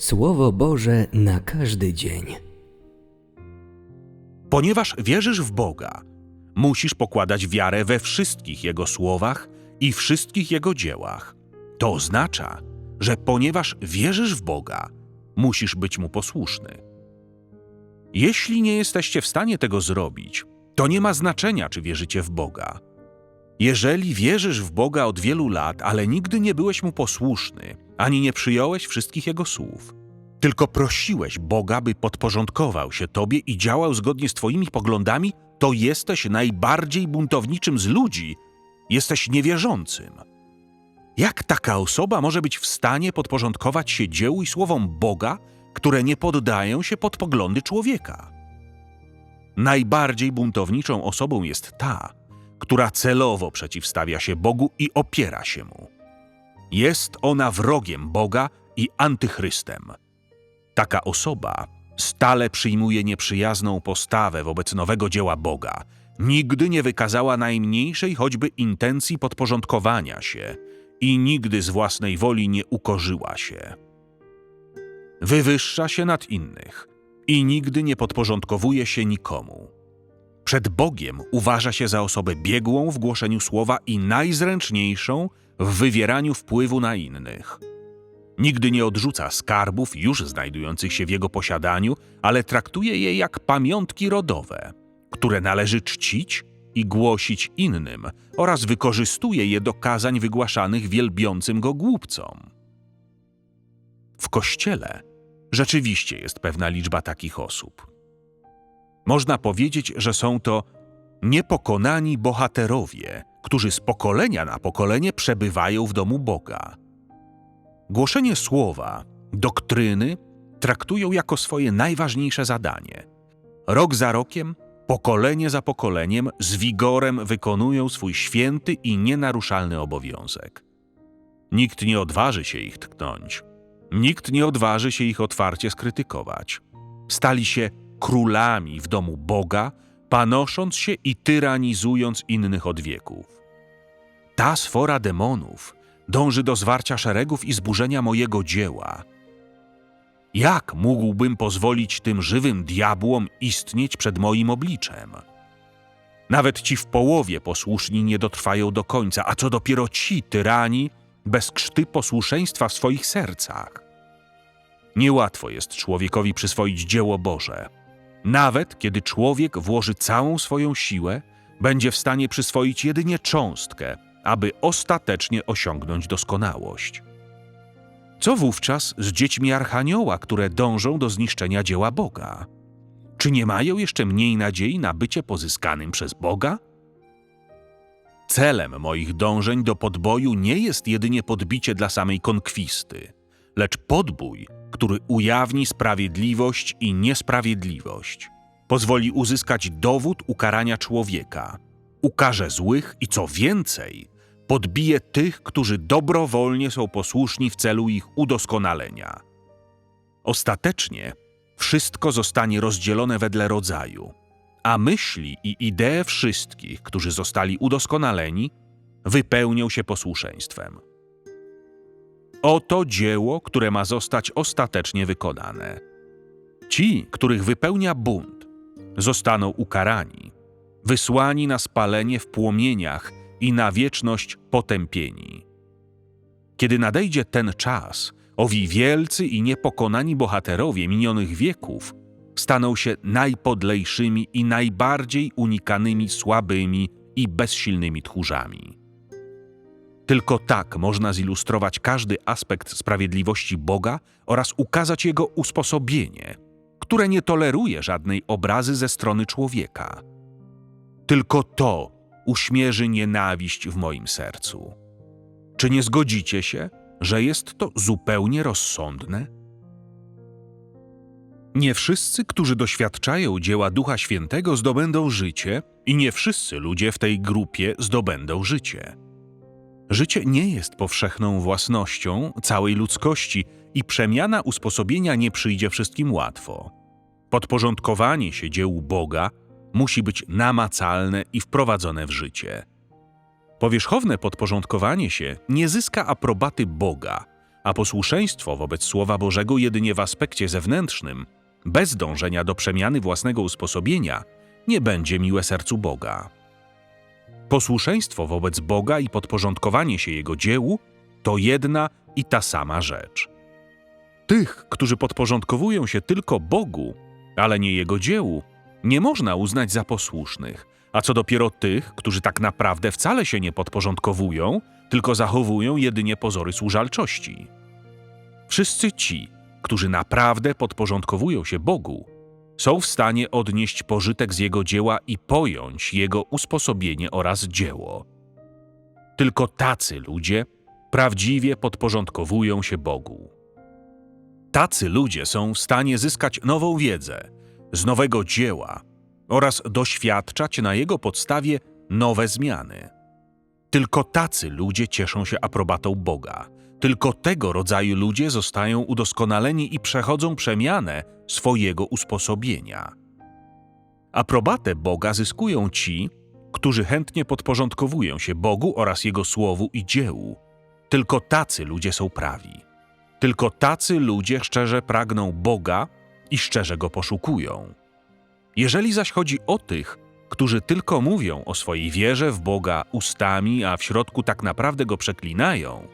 Słowo Boże na każdy dzień. Ponieważ wierzysz w Boga, musisz pokładać wiarę we wszystkich Jego słowach i wszystkich Jego dziełach. To oznacza, że ponieważ wierzysz w Boga, musisz być Mu posłuszny. Jeśli nie jesteście w stanie tego zrobić, to nie ma znaczenia, czy wierzycie w Boga. Jeżeli wierzysz w Boga od wielu lat, ale nigdy nie byłeś Mu posłuszny, ani nie przyjąłeś wszystkich Jego słów, tylko prosiłeś Boga, by podporządkował się Tobie i działał zgodnie z Twoimi poglądami, to jesteś najbardziej buntowniczym z ludzi, jesteś niewierzącym. Jak taka osoba może być w stanie podporządkować się dziełu i słowom Boga, które nie poddają się pod poglądy człowieka? Najbardziej buntowniczą osobą jest ta, która celowo przeciwstawia się Bogu i opiera się mu. Jest ona wrogiem Boga i antychrystem. Taka osoba stale przyjmuje nieprzyjazną postawę wobec nowego dzieła Boga. Nigdy nie wykazała najmniejszej choćby intencji podporządkowania się i nigdy z własnej woli nie ukorzyła się. Wywyższa się nad innych i nigdy nie podporządkowuje się nikomu. Przed Bogiem uważa się za osobę biegłą w głoszeniu słowa i najzręczniejszą w wywieraniu wpływu na innych. Nigdy nie odrzuca skarbów już znajdujących się w jego posiadaniu, ale traktuje je jak pamiątki rodowe, które należy czcić i głosić innym oraz wykorzystuje je do kazań wygłaszanych wielbiącym go głupcom. W kościele rzeczywiście jest pewna liczba takich osób. Można powiedzieć, że są to niepokonani bohaterowie, którzy z pokolenia na pokolenie przebywają w domu Boga. Głoszenie słowa, doktryny traktują jako swoje najważniejsze zadanie. Rok za rokiem, pokolenie za pokoleniem z wigorem wykonują swój święty i nienaruszalny obowiązek. Nikt nie odważy się ich tknąć. Nikt nie odważy się ich otwarcie skrytykować. Stali się królami w domu Boga, panosząc się i tyranizując innych od wieków. Ta sfora demonów dąży do zwarcia szeregów i zburzenia mojego dzieła. Jak mógłbym pozwolić tym żywym diabłom istnieć przed moim obliczem? Nawet ci w połowie posłuszni nie dotrwają do końca, a co dopiero ci tyrani bez krzty posłuszeństwa w swoich sercach. Niełatwo jest człowiekowi przyswoić dzieło Boże. Nawet kiedy człowiek włoży całą swoją siłę, będzie w stanie przyswoić jedynie cząstkę, aby ostatecznie osiągnąć doskonałość. Co wówczas z dziećmi Archanioła, które dążą do zniszczenia dzieła Boga? Czy nie mają jeszcze mniej nadziei na bycie pozyskanym przez Boga? Celem moich dążeń do podboju nie jest jedynie podbicie dla samej konkwisty, lecz podbój, który ujawni sprawiedliwość i niesprawiedliwość, pozwoli uzyskać dowód ukarania człowieka, ukarze złych i co więcej, podbije tych, którzy dobrowolnie są posłuszni w celu ich udoskonalenia. Ostatecznie wszystko zostanie rozdzielone wedle rodzaju, a myśli i idee wszystkich, którzy zostali udoskonaleni, wypełnią się posłuszeństwem. Oto dzieło, które ma zostać ostatecznie wykonane. Ci, których wypełnia bunt, zostaną ukarani, wysłani na spalenie w płomieniach i na wieczność potępieni. Kiedy nadejdzie ten czas, owi wielcy i niepokonani bohaterowie minionych wieków staną się najpodlejszymi i najbardziej unikanymi słabymi i bezsilnymi tchórzami. Tylko tak można zilustrować każdy aspekt sprawiedliwości Boga oraz ukazać Jego usposobienie, które nie toleruje żadnej obrazy ze strony człowieka. Tylko to uśmierzy nienawiść w moim sercu. Czy nie zgodzicie się, że jest to zupełnie rozsądne? Nie wszyscy, którzy doświadczają dzieła Ducha Świętego, zdobędą życie, i nie wszyscy ludzie w tej grupie zdobędą życie. Życie nie jest powszechną własnością całej ludzkości i przemiana usposobienia nie przyjdzie wszystkim łatwo. Podporządkowanie się dziełu Boga musi być namacalne i wprowadzone w życie. Powierzchowne podporządkowanie się nie zyska aprobaty Boga, a posłuszeństwo wobec Słowa Bożego jedynie w aspekcie zewnętrznym, bez dążenia do przemiany własnego usposobienia, nie będzie miłe sercu Boga. Posłuszeństwo wobec Boga i podporządkowanie się Jego dziełu to jedna i ta sama rzecz. Tych, którzy podporządkowują się tylko Bogu, ale nie Jego dziełu, nie można uznać za posłusznych, a co dopiero tych, którzy tak naprawdę wcale się nie podporządkowują, tylko zachowują jedynie pozory służalczości. Wszyscy ci, którzy naprawdę podporządkowują się Bogu, są w stanie odnieść pożytek z Jego dzieła i pojąć Jego usposobienie oraz dzieło. Tylko tacy ludzie prawdziwie podporządkowują się Bogu. Tacy ludzie są w stanie zyskać nową wiedzę z nowego dzieła oraz doświadczać na jego podstawie nowe zmiany. Tylko tacy ludzie cieszą się aprobatą Boga. Tylko tego rodzaju ludzie zostają udoskonaleni i przechodzą przemianę swojego usposobienia. Aprobatę Boga zyskują ci, którzy chętnie podporządkowują się Bogu oraz Jego słowu i dziełu. Tylko tacy ludzie są prawi. Tylko tacy ludzie szczerze pragną Boga i szczerze go poszukują. Jeżeli zaś chodzi o tych, którzy tylko mówią o swojej wierze w Boga ustami, a w środku tak naprawdę go przeklinają,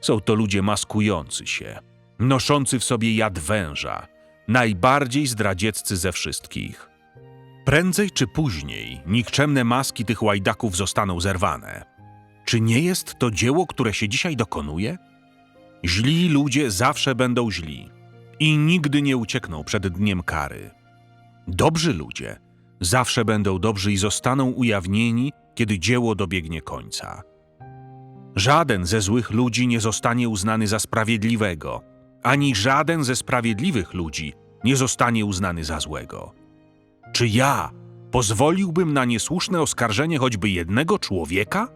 są to ludzie maskujący się, noszący w sobie jad węża, najbardziej zdradzieccy ze wszystkich. Prędzej czy później nikczemne maski tych łajdaków zostaną zerwane. Czy nie jest to dzieło, które się dzisiaj dokonuje? Źli ludzie zawsze będą źli i nigdy nie uciekną przed dniem kary. Dobrzy ludzie zawsze będą dobrzy i zostaną ujawnieni, kiedy dzieło dobiegnie końca. Żaden ze złych ludzi nie zostanie uznany za sprawiedliwego, ani żaden ze sprawiedliwych ludzi nie zostanie uznany za złego. Czy ja pozwoliłbym na niesłuszne oskarżenie choćby jednego człowieka?